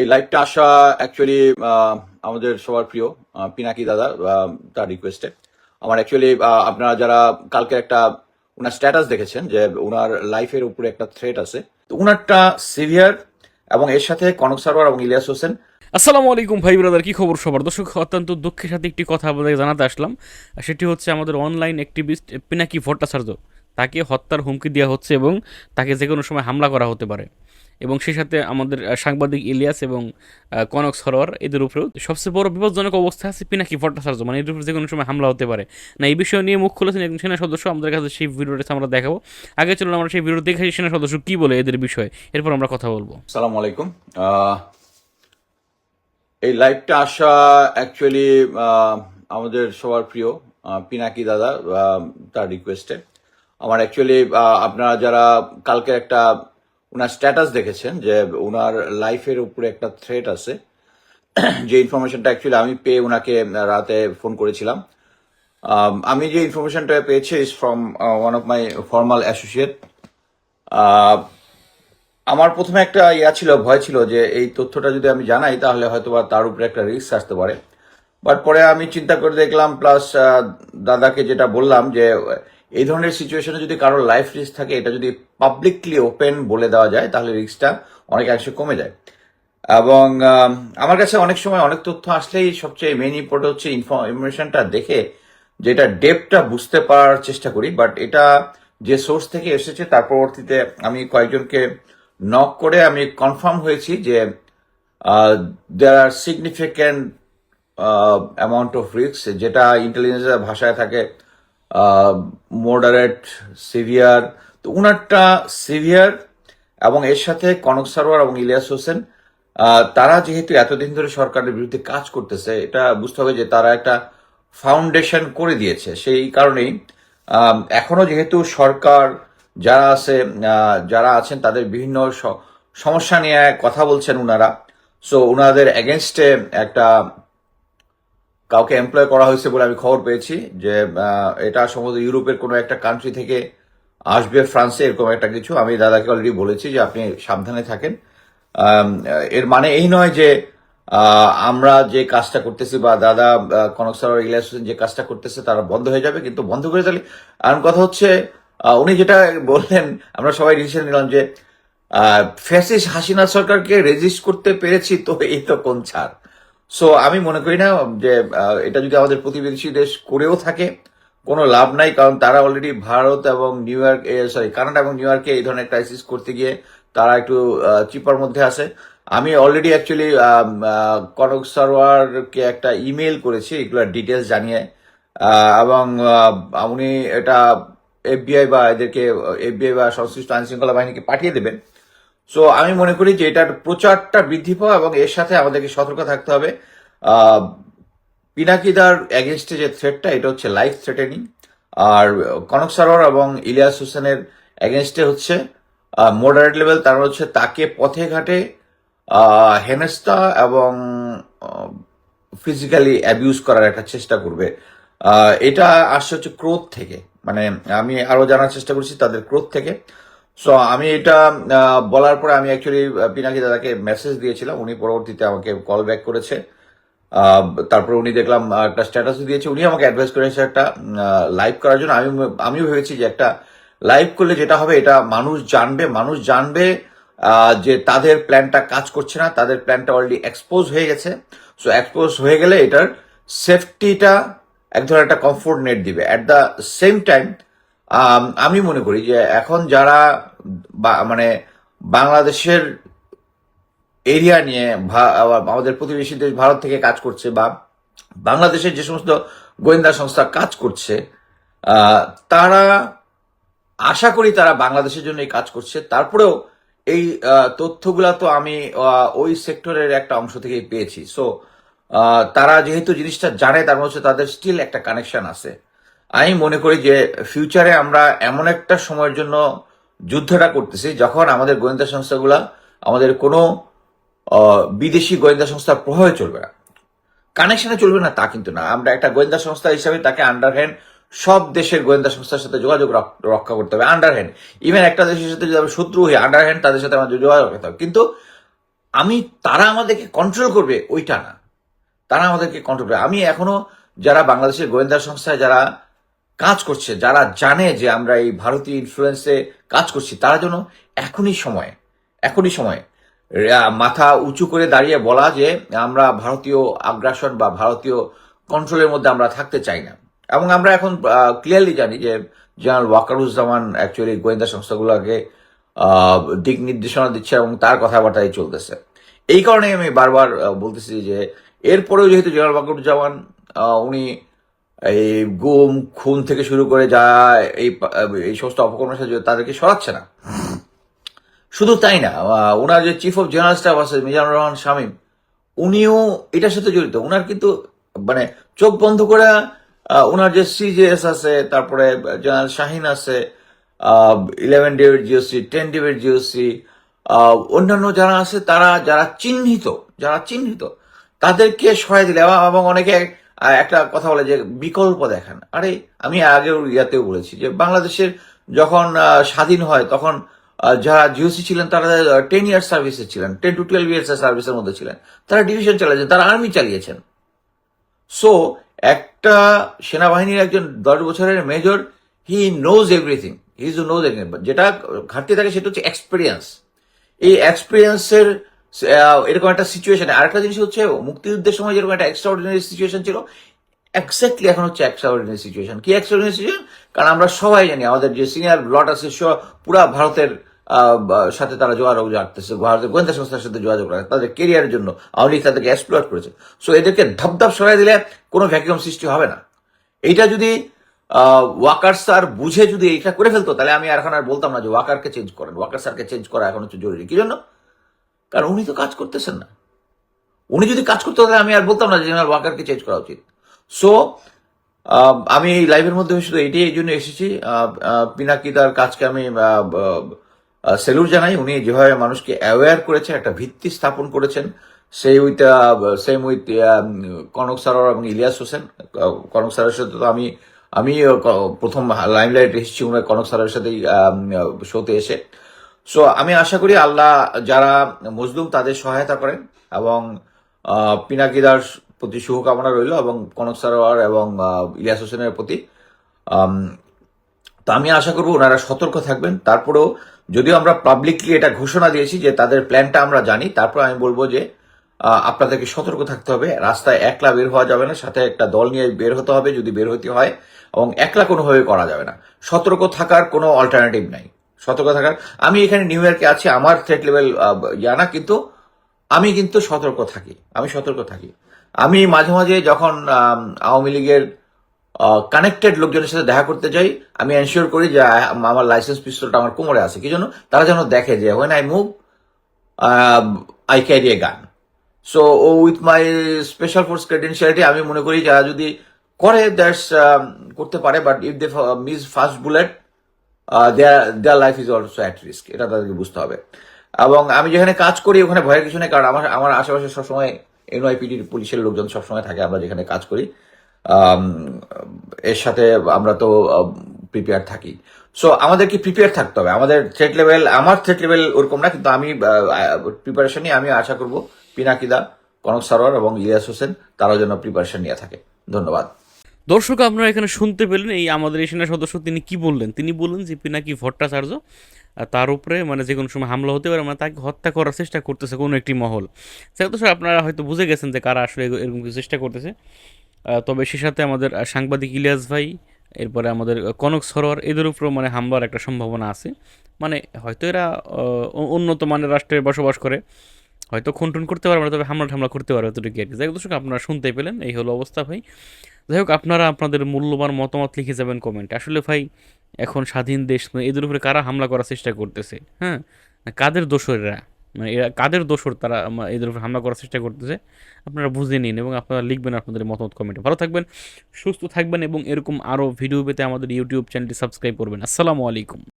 এই লাইভটা আসা অ্যাকচুয়ালি আমাদের সবার প্রিয় পিনাকি দাদা তার রিকোয়েস্টে আমার অ্যাকচুয়ালি আপনারা যারা কালকে একটা ওনার স্ট্যাটাস দেখেছেন যে ওনার লাইফের উপরে একটা থ্রেট আছে, তো ওনারটা সিভিয়ার এবং এর সাথে কনক সারোয়ার এবং ইলিয়াস হোসেন। আসসালামু আলাইকুম ভাই ব্রাদার কি খবর সবার? দর্শক, অত্যন্ত দুঃখের সাথে একটি কথা আপনাদের জানাতে আসলাম। সেটি হচ্ছে আমাদের অনলাইন অ্যাক্টিভিস্ট পিনাকি ভট্টাচার্য, তাকে হত্যার হুমকি দেওয়া হচ্ছে এবং তাকে যে কোনো সময় হামলা করা হতে পারে। এবং সেই সাথে আমাদের সাংবাদিক ইলিয়াস এবং কনক সরোয়ার এদের উপরেও সবচেয়ে বড় বিপজ্জনক অবস্থা আছে পিনাকি ভট্টাচার্য। মানে এদের উপরে যে কোনো সময় হামলা হতে পারে। না, এই বিষয় নিয়ে মুখ খুলেছেন একজন সেনা সদস্য। আমাদের কাছে সেই ভিডিওটা আমরা দেখাবো। আগে চলুন, আমরা সেই ভিডিও দেখে সেনা সদস্য কী বলে এদের বিষয়ে। এরপর আমরা কথা বলব। সালাম আলাইকুম। এই লাইভটা আসা অ্যাকচুয়ালি আমাদের সবার প্রিয় পিনাকি দাদা তার রিকোয়েস্টে আমার অ্যাকচুয়ালি আপনারা যারা কালকে একটা ওনার স্ট্যাটাস দেখেছেন যে ওনার লাইফের উপরে একটা থ্রেট আছে। যে ইনফরমেশনটা অ্যাকচুয়ালি আমি পেয়ে ওনাকে রাতে ফোন করেছিলাম। আমি যে ইনফরমেশনটা পেয়েছি is from one of my formal associate আমার প্রথমে একটা ইয়া ছিল, ভয় ছিল যে এই তথ্যটা যদি আমি জানাই তাহলে হয়তো বা তার উপরে একটা রিস্ক আসতে পারে। বাট পরে আমি চিন্তা করে দেখলাম প্লাস দাদাকে যেটা বললাম যে এই ধরনের সিচুয়েশনে যদি কারোর লাইফ রিস্ক থাকে, এটা যদি পাবলিকলি ওপেন বলে দেওয়া যায়, তাহলে রিস্কটা অনেকাংশে কমে যায়। এবং আমার কাছে অনেক সময় অনেক তথ্য আসলেই সবচেয়ে মেন ইম্পর্টেন্ট হচ্ছে ইনফরমেশনটা দেখে, যেটা ডেপটা বুঝতে পারার চেষ্টা করি। বাট এটা যে সোর্স থেকে এসেছে, তার পরবর্তীতে আমি কয়েকজনকে নক করে আমি কনফার্ম হয়েছি যে there are significant amount of risk যেটা ইন্টেলিজেন্সের ভাষায় থাকে মডারেট সিভিয়ার তো উনারটা সিভিয়ার এবং এর সাথে কনক সারোয়ার এবং ইলিয়াস হোসেন তারা যেহেতু এতদিন ধরে সরকারের বিরুদ্ধে কাজ করতেছে, এটা বুঝতে হবে যে তারা একটা ফাউন্ডেশন করে দিয়েছে। সেই কারণেই এখনও যেহেতু সরকার যারা আছে যারা আছেন, তাদের বিভিন্ন সমস্যা নিয়ে কথা বলছেন উনারা। সো উনাদের এগেনস্টে একটা কাউকে এমপ্লয় করা হয়েছে বলে আমি খবর পেয়েছি যে এটা সম্ভবত ইউরোপের কোনো একটা কান্ট্রি থেকে আসবে ফ্রান্সে, এরকম একটা কিছু। আমি দাদাকে অলরেডি বলেছি যে, আপনি সাবধানে থাকেন। এর মানে এই নয় যে আমরা যে কাজটা করতেছি বা দাদা কনক সার ইলিয়াস হোসেন যে কাজটা করতেছে, তারা বন্ধ হয়ে যাবে। কিন্তু বন্ধ করে তাহলে আর কথা হচ্ছে উনি যেটা বললেন, আমরা সবাই ডিসিশন নিলাম যে ফ্যাসিস হাসিনা সরকারকে রেজিস্ট করতে পেরেছি, তো এই তো কোন ছাড়? সো আমি মনে করি না যে এটা যদি আমাদের প্রতিবেশী দেশ করেও থাকে, কোনো লাভ নাই, কারণ তারা অলরেডি ভারত এবং নিউ ইয়র্ক সরি কানাডা এবং নিউ ইয়র্কে এই ধরনের ক্রাইসিস করতে গিয়ে তারা একটু চিপার মধ্যে আছে। আমি অলরেডি অ্যাকচুয়ালি কনক সরওয়ারকে একটা ইমেল করেছি, এগুলোর ডিটেলস জানিয়ে। এবং উনি এটা এফবিআই বা এদেরকে এফবিআই বা সংশ্লিষ্ট আইন শৃঙ্খলা বাহিনীকে পাঠিয়ে দেবেন। সো আমি মনে করি যে এটার প্রচারটা বৃদ্ধি পাওয়া এবং এর সাথে আমাদেরকে সতর্ক থাকতে হবে। পিনাকিদার এগেনস্টে যে থ্রেটটা এটা হচ্ছে লাইফ থ্রেটেনিং আর কনক সারোয়ার এবং ইলিয়াস হোসেনের এগেনস্টে হচ্ছে মডারেট লেভেল তার হচ্ছে তাকে পথে ঘাটে আহ, হেনস্থা এবং ফিজিক্যালি অ্যাবিউজ করার একটা চেষ্টা করবে। এটা আসছে হচ্ছে ক্রোধ থেকে। মানে আমি আরও জানার চেষ্টা করছি তাদের ক্রোধ থেকে। সো আমি এটা বলার পরে আমি অ্যাকচুয়ালি পিনাকি দাদাকে মেসেজ দিয়েছিলাম। উনি পরবর্তীতে আমাকে কল ব্যাক করেছে। তারপরে উনি দেখলাম একটা স্ট্যাটাস দিয়েছে। উনি আমাকে অ্যাডভাইস করেছে একটা লাইভ করার জন্য। আমি, আমিও ভেবেছি যে একটা লাইভ করলে যেটা হবে, এটা মানুষ জানবে। মানুষ জানবে যে তাদের প্ল্যানটা কাজ করছে না। তাদের প্ল্যানটা অলরেডি এক্সপোজ হয়ে গেছে। সো এক্সপোজ হয়ে গেলে এটার সেফটিটা এক ধরনের একটা কমফোর্ট নেট দিবে। অ্যাট দ্য সেম টাইম আমি মনে করি যে এখন যারা মানে বাংলাদেশের এরিয়া নিয়ে আমাদের প্রতিবেশী দেশ ভারত থেকে কাজ করছে বা বাংলাদেশের যে সমস্ত গোয়েন্দা সংস্থা কাজ করছে তারা আশা করি তারা বাংলাদেশের জন্য এই কাজ করছে। তারপরেও এই তথ্যগুলা তো আমি ওই সেক্টরের একটা অংশ থেকেই পেয়েছি। সো তারা যেহেতু জিনিসটা জানে, তার মধ্যে তাদের স্টিল একটা কানেকশন আছে। আমি মনে করি যে ফিউচারে আমরা এমন একটা সময়ের জন্য যুদ্ধটা করতেছি, যখন আমাদের গোয়েন্দা সংস্থাগুলা, আমাদের কোনো বিদেশি গোয়েন্দা সংস্থার প্রভাবে চলবে না। কানেকশনে চলবে না, তা কিন্তু না। আমরা একটা গোয়েন্দা সংস্থা হিসাবে তাকে আন্ডারহ্যান্ড সব দেশের গোয়েন্দা সংস্থার সাথে যোগাযোগ রক- রক্ষা করতে হবে। আন্ডারহ্যান্ড ইভেন একটা দেশের সাথে যদি শত্রু হই আন্ডারহ্যান্ড তাদের সাথে আমাদের যোগাযোগ রাখতে হবে। কিন্তু আমি, তারা আমাদেরকে কন্ট্রোল করবে ওইটা না। তারা আমাদেরকে কন্ট্রোল করবে। আমি এখনও যারা বাংলাদেশের গোয়েন্দা সংস্থায়, যারা কাজ করছে, যারা জানে যে আমরা এই ভারতীয় ইনফ্লুয়েন্সে কাজ করছি, তারা যেন এখনই সময় এখনই সময় মাথা উঁচু করে দাঁড়িয়ে বলা যে আমরা ভারতীয় আগ্রাসন বা ভারতীয় কন্ট্রোলের মধ্যে আমরা থাকতে চাই না। এবং আমরা এখন ক্লিয়ারলি জানি যে জেনারেল ওয়াকারুজ্জামান অ্যাকচুয়ালি গোয়েন্দা সংস্থাগুলোকে দিক নির্দেশনা দিচ্ছে এবং তার কথাবার্তাই চলতেছে। এই কারণে আমি বারবার বলতেছি যে এরপরেও যেহেতু জেনারেল ওয়াকারুজ্জামান উনি এই গুম খুন থেকে শুরু করে যা এই এই সমস্ত অপকর্মের সাথে তাদেরকে সরাচ্ছে না। শুধু তাই না ওনার যে চিফ অফ জেনারেল স্টাফ আছে, মিজানুর রহমান শামীম, উনিও এটার সাথে জড়িত। ওনার কিন্তু মানে চোখ বন্ধ করে ওনার যে সিজিএস আছে, তারপরে জেনারেল শাহিন আছে eleven div GOC ten div GOC অন্যান্য যারা আছে, তারা, যারা চিহ্নিত যারা চিহ্নিত, তাদেরকে সহায় দিলে। এবং অনেকে আহ, একটা কথা বলে যে বিকল্প দেখান। আরে আমি আগেও ইয়াতেও বলেছি যে বাংলাদেশের যখন স্বাধীন হয় তখন যারা জিওসি ছিলেন তারা টেন ইয়ার্স সার্ভিসে ছিলেন টেন টু টুয়েলভ ইয়ার্স সার্ভিসের মধ্যে ছিলেন। তারা ডিভিশন চালিয়েছেন তারা আর্মি চালিয়েছেন। সো একটা সেনাবাহিনীর একজন দশ বছরের major he knows everything he is knows everything যেটা ঘাটতি থাকে সেটা হচ্ছে এক্সপিরিয়েন্স এই এক্সপিরিয়েন্সের এরকম একটা সিচুয়েশন আরেকটা জিনিস হচ্ছে, মুক্তিযুদ্ধের সময় যেরকম একটা এক্সট্রা অর্ডিনারি সিচুয়েশন ছিল এক্স্যাক্টলি এখন হচ্ছে এক্সট্রা অর্ডিনারি সিচুয়েশন কি এক্সট্রা অর্ডিনারি সিচুয়েশন কারণ আমরা সবাই জানি, আমাদের যে সিনিয়র ব্লট আছে পুরা ভারতের সাথে তারা যোগাযোগ রাখতেছে, ভারতের গোয়েন্দা সংস্থার সাথে যোগাযোগ রাখে তাদের কেরিয়ারের জন্য। আওয়ামী লীগ তাদেরকে এক্সপ্লোর করেছে। সো এদেরকে ধাপ সরাই দিলে কোনো ভ্যাকিউম সৃষ্টি হবে না। এইটা যদি ওয়াকার স্যার বুঝে যদি এইটা করে ফেলতো, তাহলে আমি এখন আর বলতাম না যে ওয়াকারকে চেঞ্জ করেন। ওয়াকার স্যারকে চেঞ্জ করা এখন হচ্ছে জরুরি। কি জন্য? কারণ উনি তো কাজ করতেছেন না। উনি যদি কাজ করতে, তাহলে আমি আর বলতাম না জেনারেল ওয়াকারকে চেঞ্জ করা উচিত। সো আমি এই লাইভের মধ্যে শুধু এইটাই এই জন্য এসেছি। পিনাকি তার কাজকে আমি সেলুট জানাই। উনি যেভাবে মানুষকে অ্যাওয়্যার করেছেন একটা ভিত্তি স্থাপন করেছেন। সেই with same with Kanak Sarwar এবং ইলিয়াস হোসেন। কনক স্যারের সাথে তো আমি আমি প্রথম লাইমলাইট এসেছি। উনার কনক স্যারের সাথেই শোতে এসে। সো আমি আশা করি আল্লাহ যারা মজলুম তাদের সহায়তা করেন এবং পিনাকিদার প্রতি শুভকামনা রইল এবং কনক সারোয়ার এবং ইলিয়াস হোসেনের প্রতি। তো আমি আশা করব ওনারা সতর্ক থাকবেন। তারপরেও যদিও আমরা পাবলিকলি এটা ঘোষণা দিয়েছি যে তাদের প্ল্যানটা আমরা জানি, তারপর আমি বলব যে আপনাদেরকে সতর্ক থাকতে হবে। রাস্তায় একলা বের হওয়া যাবে না, সাথে একটা দল নিয়ে বের হতে হবে যদি বের হতে হয় এবং একলা কোনোভাবে করা যাবে না। সতর্ক থাকার কোনো অল্টারনেটিভ নাই। সতর্ক থাকার। আমি এখানে নিউ ইয়র্কে আছি, আমার থ্রেট লেভেল জানা কিন্তু আমি কিন্তু সতর্ক থাকি, আমি সতর্ক থাকি। আমি মাঝে মাঝে যখন আওয়ামী লীগের কানেক্টেড লোকজনের সাথে দেখা করতে যাই, আমি এনশিওর করি যে আমার লাইসেন্স পিস্তলটা আমার কোমরে আছে। কি জন্য? তারা যেন দেখে যে when I move I carry a gun so O with my special force credentiality আমি মনে করি যারা যদি করে দ্যাটস করতে পারে but if they miss first bullet their their life is also at risk এটা তাদেরকে বুঝতে হবে। এবং আমি যেখানে কাজ করি, ওখানে ভয়ের কিছু নেই, কারণ আমার আমার আশেপাশে সবসময় এনওয়াইপিডির পুলিশের লোকজন সবসময় থাকে, আমরা যেখানে কাজ করি এর সাথে আমরা তো প্রিপেয়ার থাকি। সো আমাদের আমাদেরকে প্রিপেয়ার থাকতে হবে। আমাদের থ্রেট লেভেল আমার থ্রেট লেভেল ওরকম না, কিন্তু আমি প্রিপারেশন নিয়ে আমি আশা করব, পিনাকিদা, কনক সারোয়ার এবং ইলিয়াস হোসেন, তারাও যেন প্রিপারেশন নিয়ে থাকে। ধন্যবাদ। দর্শক, আপনারা এখানে শুনতে পেলেন এই আমাদের এই সেনা সদস্য তিনি কি বললেন? তিনি বললেন যে পিনাকি ভট্টাচার্য তার উপরে মানে যে কোনো সময় হামলা হতে পারে মানে তাকে হত্যা করার চেষ্টা করতেছে কোনো একটি মহল। সেটা তো স্যার আপনারা হয়তো বুঝে গেছেন যে কারা আসলে এরকম কিছু চেষ্টা করতেছে। তবে সে সাথে আমাদের সাংবাদিক ইলিয়াস ভাই, এরপরে আমাদের কনক সরোয়ার, এদের উপরও মানে হামলার একটা সম্ভাবনা আছে। মানে হয়তো এরা উন্নত মানের রাষ্ট্রে বসবাস করে, হয়তো খুনটুন করতে পারবে না, তবে হামলা ঠামলা করতে পারবে এতটুকু আর কি। যাই দর্শক, আপনারা শুনতে পেলেন, এই হলো অবস্থা ভাই। যাই হোক, আপনারা আপনাদের মূল্যবান মতামত লিখে যাবেন কমেন্টে আসলে ভাই, এখন স্বাধীন দেশ নয় এদের উপরে কারা হামলা করার চেষ্টা করতেছে? হ্যাঁ? কাদের দোষরেরা? মানে এরা, কাদের দোষর তারা এদের উপরে হামলা করার চেষ্টা করতেছে? আপনারা বুঝে নিন এবং আপনারা লিখবেন আপনাদের মতামত কমেন্টে ভালো থাকবেন, সুস্থ থাকবেন এবং এরকম আরও ভিডিও পেতে আমাদের ইউটিউব চ্যানেলটি সাবস্ক্রাইব করবেন। আসসালামু আলাইকুম।